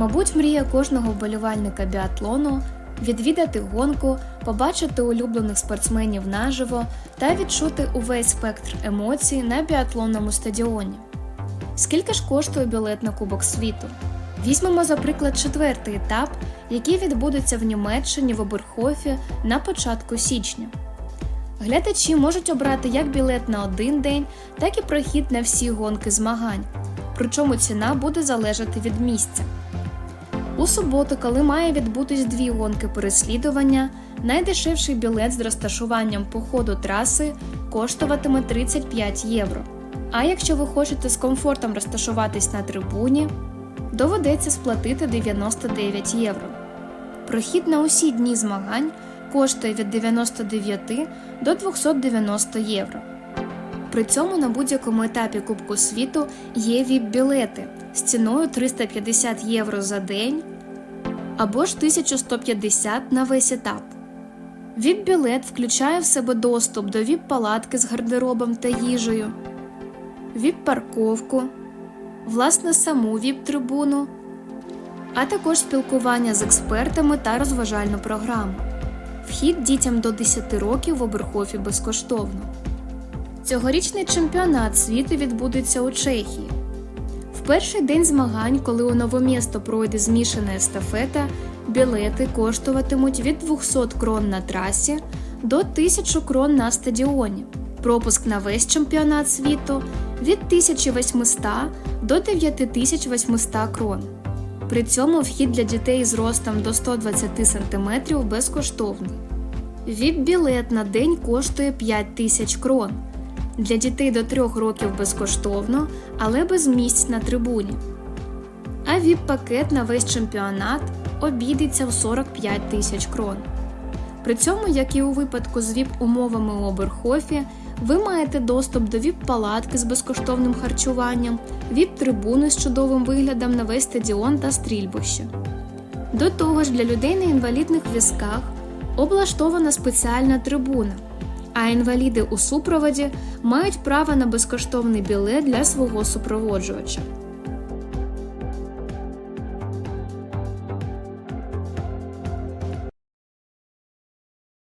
Мабуть, мрія кожного вболівальника біатлону відвідати гонку, побачити улюблених спортсменів наживо та відчути увесь спектр емоцій на біатлонному стадіоні. Скільки ж коштує білет на Кубок світу? Візьмемо, за приклад, четвертий етап, який відбудеться в Німеччині в Оберхофі на початку січня. Глядачі можуть обрати як білет на один день, так і прохід на всі гонки змагань. Причому ціна буде залежати від місця. У суботу, коли має відбутись дві гонки переслідування, найдешевший білет з розташуванням по ходу траси коштуватиме 35 євро. А якщо ви хочете з комфортом розташуватись на трибуні, доведеться сплатити 99 євро. Прохід на усі дні змагань коштує від 99 до 290 євро. При цьому на будь-якому етапі Кубку світу є віп-білети з ціною 350 євро за день або ж 1150 на весь етап. Віп-білет включає в себе доступ до віп-палатки з гардеробом та їжею, віп-парковку, власне саму віп-трибуну, а також спілкування з експертами та розважальну програму. Вхід дітям до 10 років в Оберхофі безкоштовно. Цьогорічний чемпіонат світу відбудеться у Чехії. Перший день змагань, коли у Новомісто пройде змішана естафета, білети коштуватимуть від 200 крон на трасі до 1000 крон на стадіоні. Пропуск на весь чемпіонат світу від 1800 до 9800 крон. При цьому вхід для дітей з ростом до 120 см безкоштовний. ВІП-білет на день коштує 5 тисяч крон. Для дітей до 3 років безкоштовно, але без місць на трибуні. А ВІП-пакет на весь чемпіонат обійдеться в 45 тисяч крон. При цьому, як і у випадку з ВІП-умовами у Оберхофі, ви маєте доступ до ВІП-палатки з безкоштовним харчуванням, ВІП-трибуни з чудовим виглядом на весь стадіон та стрільбище. До того ж, для людей на інвалідних візках облаштована спеціальна трибуна, а інваліди у супроводі мають право на безкоштовний білет для свого супроводжувача.